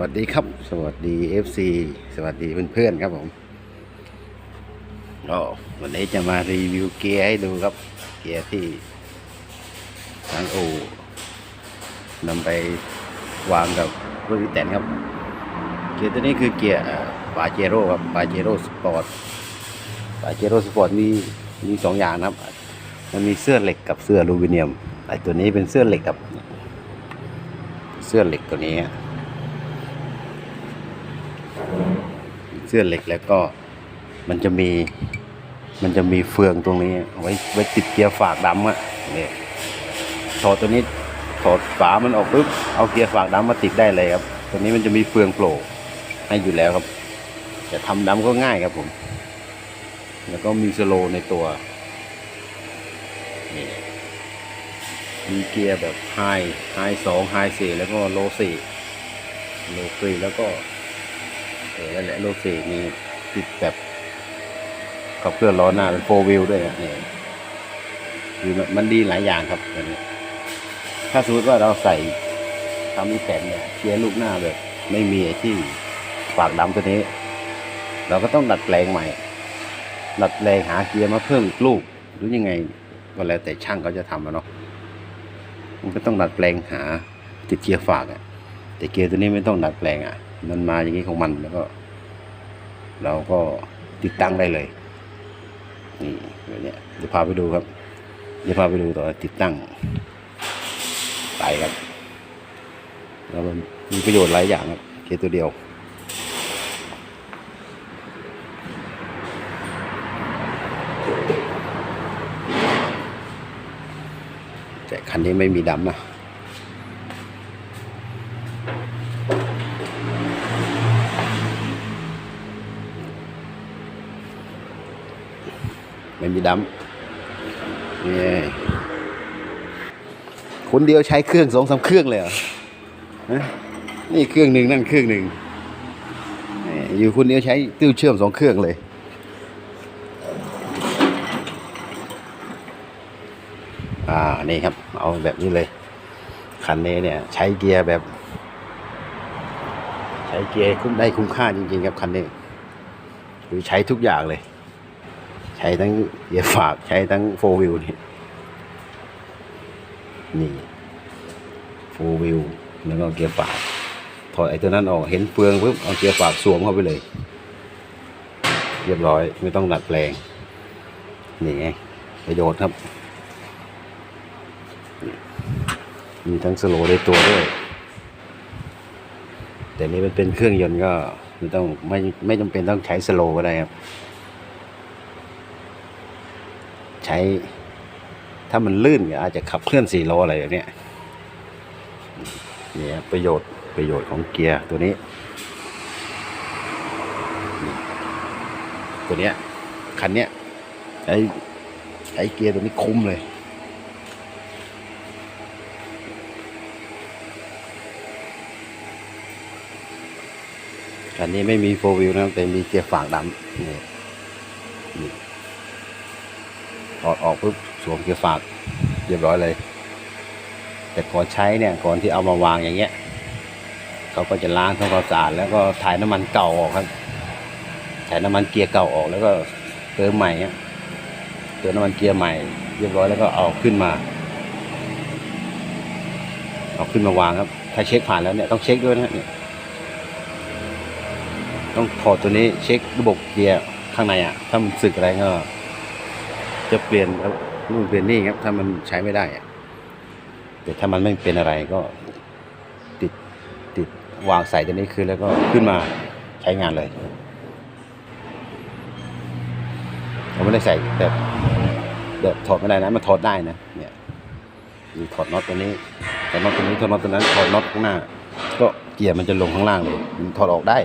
วัสดีครับ สวัสดี FC สวัสดีเพื่อนๆครับผมก็วันนี้จะมารีวิวเกียร์ให้ดูครับ เกียร์ที่ทางอู่นำไปวางกับรถแต่นครับ เกียร์ตัวนี้คือเกียร์ปาเจโร่ครับปาเจโร่สปอร์ตปาเจโร่สปอร์ตมีมีสองอย่างนะครับ มันมีเสื้อเหล็กกับเสื้ออลูมิเนียมไอตัวนี้เป็นเสื้อเหล็กครับ เสื้อเหล็กตัวนี้ฮะ เสื้อเหล็กแล้วก็มันจะมีมันจะมีเฟืองตรงนี้ไว้ไว้ติดเกียร์ฝากดำอะเนี่ยถอดตัวนี้ถอดฝามันออกปุ๊บเอาเกียร์ฝากดำมาติดได้เลยครับตัวนี้มันจะมีเฟืองโผล่ให้อยู่แล้วครับแต่ทำดำก็ง่ายครับผม แล้วก็มีสโลในตัวนี่มีเกียร์แบบไฮไฮสองไฮสี่แล้วก็โลสี่โลสี่แล้วก็ ออนั่นแหละโลเซมีติดแบบขับเคลื่อนล้อหน้าเป็นโฟวิลด้วยนะนี่คือมันดีหลายอย่างครับอันนี้ถ้าสมมติว่าเราใส่ทำอีแตนเนี่ยเกียร์ลูกหน้าแบบ ไม่มีที่ฝากดำตัวนี้ เราก็ต้องดัดแปลงใหม่ดัดแปลงหาเกียร์มาเพิ่มอีกลูกหรือยังไงก็แล้วแต่ช่างเขาจะทำอะเนาะมันก็ต้องดัดแปลงหาติดเกียร์ฝากอะแต่เกียร์ตัวนี้ไม่ต้องดัดแปลงอะ มันมาอย่างนี้ของมันแล้วก็ เราก็ติดตั้งได้เลย นี่แบบเนี้เดี๋ยวพาไปดูครับ เดี๋ยวพาไปดูต่อติดตั้งไปครับแล้วมันมีประโยชน์หลายอย่างครับเกียร์ตัวเดียวแต่คันนี้ไม่มีดำนะ ไม่มีดำนี่คนเดียวใช้เครื่องสองสามเครื่องเลยเหรอนี่เครื่องหนึ่งนั่นเครื่องหนึ่งอยู่คนเดียวใช้ตู้วเชื่อมสองเครื่องเลยอ่านี่ครับ เอาแบบนี้เลย คันนี้เนี่ย ใช้เกียร์แบบ ใช้เกียร์คุ้มได้คุ้มค่าจริงๆครับคันนี้ คือใช้ทุกอย่างเลย ช้ทั้งเกียร์ฝากใช้ทั้งโฟวิลนี่นี่โฟวิลแล้วก็เกียร์ฝากถอดไอ้ตัวนั้นออกเห็นเฟืองปุ๊บเอาเกียร์ฝากสวมเข้าไปเลย เรียบร้อยไม่ต้องดัดแปลงนี่ไงประโยชน์ครับ มีทั้งสโลในตัวด้วย แต่นี้มันเป็นเครื่องยนต์ก็ไม่ต้องไม่ไม่จำเป็นต้องใช้สโลก็ได้ครับ ใช้ ถ้ามันลื่นก็อาจจะขับเคลื่อนสี่ล้ออะไรอย่างเนี้ยนี่ประโยชน์ประโยชน์ของเกียร์ตัวนี้ ตัวเนี้ยคันเนี้ยไอ้ไอ้เกียร์ตัวนี้คุ้มเลยคันนี้ไม่มีโฟวิวนะแต่มีเกียร์ฝากดำนี่ ถอดออกปุ๊บสวมเกียร์ฝากเรียบร้อยเลย แต่ก่อนใช้เนี่ยก่อนที่เอามาวางอย่างเงี้ยเขาก็จะล้างทำความสะอาดแล้วก็ถ่ายน้ำมันเก่าออกครับถ่ายน้ำมันเกียร์เก่าออกแล้วก็เติมใหม่เนี่ยเติมน้ำมันเกียร์ใหม่ เรียบร้อยแล้วก็เอาขึ้นมาเอาขึ้นมาวางครับ ถ้าเช็คผ่านแล้วเนี่ยต้องเช็คด้วยนะเนี่ยต้องถอดตัวนี้เช็คระบบเกียร์ข้างในอะ ถ้ามันสึกอะไรก็ จะเปลี่ยนครับนู่นเปลี่ยนนี่ครับ ถ้ามันใช้ไม่ได้อะแต่ถ้ามันไม่เป็นอะไรก็ติดติดวางใส่ตัวนี้คือแล้วก็ขึ้นมาใช้งานเลยเราไม่ได้ใส่แบบแบบถอดไม่ได้นะมันถอดได้นะเนี่ยมีถอดน็อตตัวนี้ถอดน็อตตัวนี้ถอดน็อตตัวนั้นถอดน็อตข้างหน้า ก็เกียร์มันจะลงข้างล่างเลยมันถอดออกได้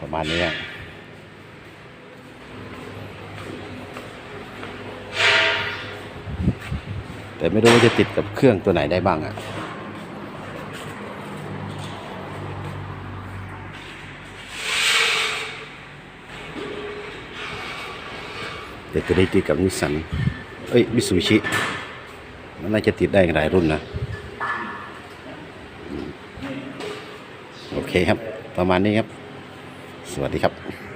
ประมาณนี้ แต่ไม่รู้ว่าจะติดกับเครื่องตัวไหนได้บ้างอะ่ะเดี๋ยวจะได้ติดกับนิสสันเอ้ยมิสูชิมันน่าจะติดได้หลายรุ่นนะโอเคครับ ประมาณนี้ครับ สวัสดีครับ